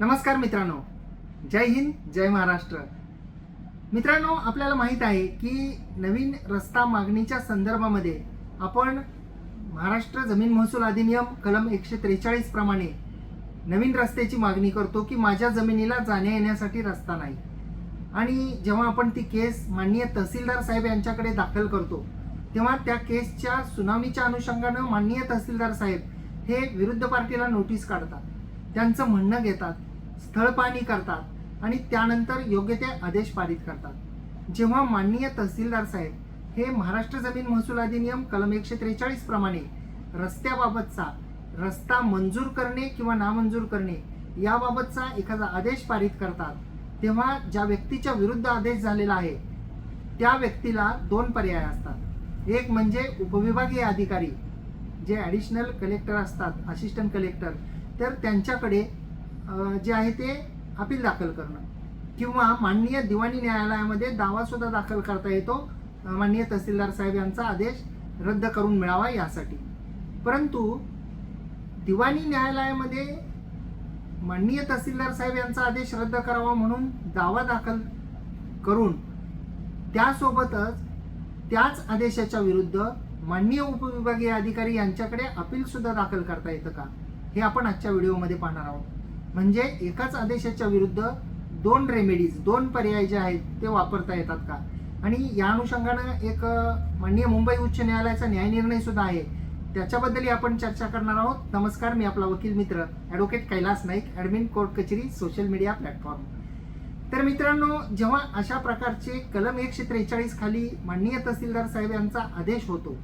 नमस्कार मित्रांनो. जय हिंद जय महाराष्ट्र. मित्रांनो आपल्याला माहीत आहे की नवीन रस्ता मागणीच्या संदर्भामध्ये आपण महाराष्ट्र जमीन महसूल अधिनियम कलम एकशे त्रेचाळीस प्रमाणे नवीन रस्त्याची मागणी करतो की माझ्या जमिनीला जाण्या येण्यासाठी रस्ता नाही. आणि जेव्हा आपण ती केस माननीय तहसीलदार साहेब यांच्याकडे दाखल करतो तेव्हा त्या केसच्या सुनावणीच्या अनुषंगानं माननीय तहसीलदार साहेब हे विरुद्ध पार्टीला नोटीस काढतात. त्यांचं म्हणणं घेतात स्थळ पाहणी करतात आणि त्यानंतर योग्य ते आदेश पारित करतात. जेव्हा माननीय तहसीलदार साहेब हे महाराष्ट्र जमीन महसूल अधिनियम कलम एकशे त्रेचाळीस प्रमाणे रस्त्याबाबतचा रस्ता मंजूर करणे किंवा नामंजूर करणे याबाबतचा एखादा आदेश पारित करतात तेव्हा ज्या व्यक्तीच्या विरुद्ध आदेश झालेला आहे त्या व्यक्तीला दोन पर्याय असतात. एक म्हणजे उपविभागीय अधिकारी जे ॲडिशनल कलेक्टर असतात असिस्टंट कलेक्टर तर त्यांच्याकडे जे आहे ते अपील दाखल करणं. किंवा माननीय दिवाणी न्यायालयामध्ये दावासुद्धा दाखल करता येतो. माननीय तहसीलदार साहेब यांचा आदेश रद्द करून मिळावा यासाठी. परंतु दिवाणी न्यायालयामध्ये माननीय तहसीलदार साहेब यांचा आदेश रद्द करावा म्हणून दावा दाखल करून त्यासोबतच त्याच आदेशाच्या विरुद्ध माननीय उपविभागीय अधिकारी यांच्याकडे अपील सुद्धा दाखल करता येतं का? हे आपण आजच्या व्हिडिओमध्ये पाहणार आहोत. म्हणजे एकाच आदेशाच्या विरुद्ध दोन रेमेडीज दोन पर्याय जे आहेत ते वापरता येतात का? आणि या अनुषंगानं एक माननीय मुंबई उच्च न्यायालयाचा न्यायनिर्णय सुद्धा आहे. त्याच्याबद्दलही आपण चर्चा करणार आहोत. नमस्कार मी आपला वकील मित्र advocate Kailas Naik admin court कचेरी सोशल मीडिया प्लॅटफॉर्म तर मित्रांनो जेव्हा अशा प्रकारचे कलम एकशे त्रेचाळीस खाली माननीय तहसीलदार साहेब यांचा आदेश होतो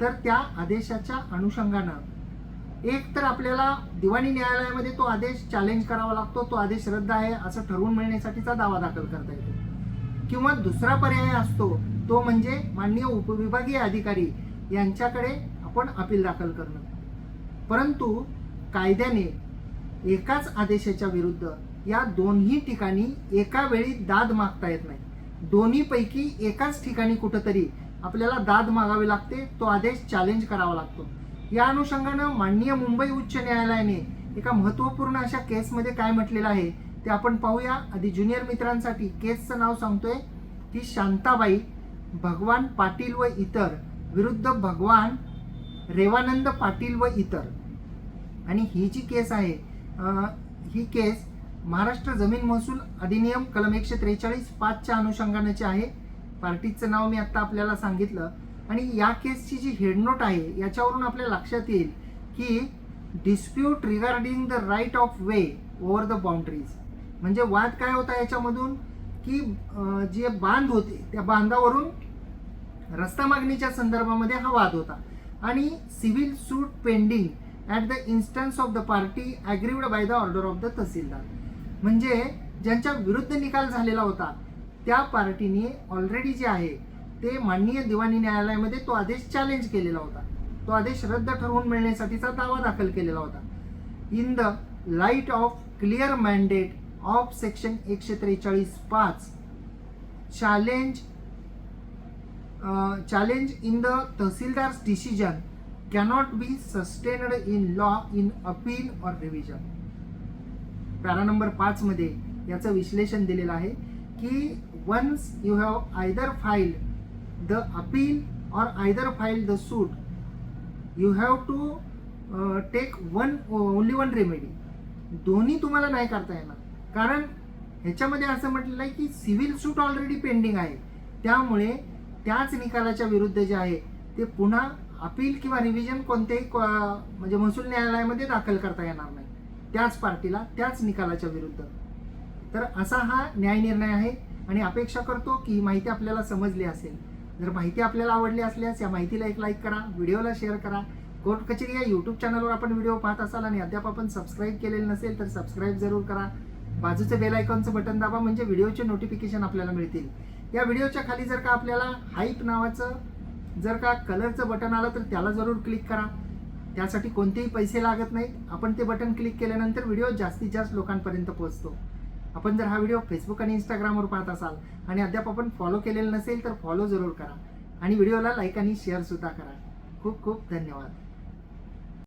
तर त्या आदेशाच्या अनुषंगानं एक तर आपल्याला दिवाणी न्यायालयामध्ये तो आदेश चॅलेंज करावा लागतो तो आदेश रद्द आहे असं ठरवून मिळण्यासाठीचा दावा दाखल करता येतो. किंवा दुसरा पर्याय असतो तो म्हणजे माननीय उपविभागीय अधिकारी यांच्याकडे आपण अपील दाखल करणं. परंतु कायद्याने एकाच आदेशाच्या विरुद्ध या दोन्ही ठिकाणी एका वेळी दाद मागता येत नाही. दोन्हीपैकी एकाच ठिकाणी कुठंतरी आपल्याला दाद मागावी लागते तो आदेश चॅलेंज करावा लागतो. या अनुषंगानं माननीय मुंबई उच्च न्यायालयाने एका महत्त्वपूर्ण अशा केसमध्ये काय म्हटलेलं आहे ते आपण पाहूया. आधी ज्युनियर मित्रांसाठी केसचं नाव सांगतोय. ती शांताबाई भगवान पाटील व इतर विरुद्ध भगवान रेवानंद पाटील व इतर. आणि ही जी केस आहे ही केस महाराष्ट्र जमीन महसूल अधिनियम कलम एकशे त्रेचाळीस पाचच्या अनुषंगानेची आहे पार्टीचं नाव मी आत्ता आपल्याला सांगितलं. आणि या केसची जी हेडनोट आहे याच्यावरून आपल्या लक्षात येईल की dispute regarding the right of way over the boundaries म्हणजे वाद काय होता याच्यामधून? की जे बांध होते त्या बांधावरून रस्ता मागणीच्या संदर्भामध्ये हा वाद होता. आणि civil suit pending at the instance of the party aggrieved by the order of the tahsildar. म्हणजे ज्यांच्या विरुद्ध निकाल झालेला होता त्या पार्टीने ऑलरेडी जे आहे ते माननीय दिवाणी न्यायालयामध्ये तो आदेश चॅलेंज केलेला होता. तो आदेश रद्द ठरवून मिळण्यासाठीचा दावा दाखल केलेला होता. In the light of clear mandate of section एकशे त्रेचाळीस पाच challenge challenge in the tahsildar's decision cannot be sustained in law in appeal or revision para number पाचमध्ये याचं विश्लेषण दिलेलं आहे की once you have either the the appeal or either file the suit you to to take one only one remedy दोन्ही तुम्हाला नाही करता येणार. कारण ह्याच्यामध्ये असं म्हटलेलं आहे की सिव्हिल सूट ऑलरेडी पेंडिंग आहे. त्यामुळे त्याच निकालाच्या विरुद्ध जे आहे ते पुन्हा अपील किंवा रिव्हिजन कोणत्याही म्हणजे महसूल न्यायालयामध्ये दाखल करता येणार नाही. त्याच पार्टीला त्याच निकालाच्या विरुद्ध. तर असा हा न्यायनिर्णय आहे आणि अपेक्षा करतो की ही माहिती आपल्याला समजली असेल. जर माहिती आपल्याला आवडली असल्यास या माहितीला एक लाईक करा व्हिडिओला शेअर करा. कोर्ट कचेरी या यूट्यूब चॅनलवर आपण व्हिडिओ पाहत असाल आणि अद्याप आपण सबस्क्राईब केलेलं नसेल तर सबस्क्राईब जरूर करा. बाजूचे बेल आयकॉनचं बटन दाबा म्हणजे व्हिडिओचे नोटिफिकेशन आपल्याला मिळतील. या व्हिडिओच्या खाली जर का आपल्याला हाईप नावाचं जर का कलरचं बटन आलं तर त्याला जरूर क्लिक करा. त्यासाठी कोणतेही पैसे लागत नाहीत. आपण ते बटन क्लिक केल्यानंतर व्हिडिओ जास्तीत जास्त लोकांपर्यंत पोहोचतो. आपण जर हा व्हिडिओ फेसबुक आणि इंस्टाग्रामवर पाहत असाल आणि अद्याप आपण फॉलो केलेलं नसेल तर फॉलो जरूर करा. आणि व्हिडिओला लाईक आणि शेअरसुद्धा करा. खूप खूप धन्यवाद.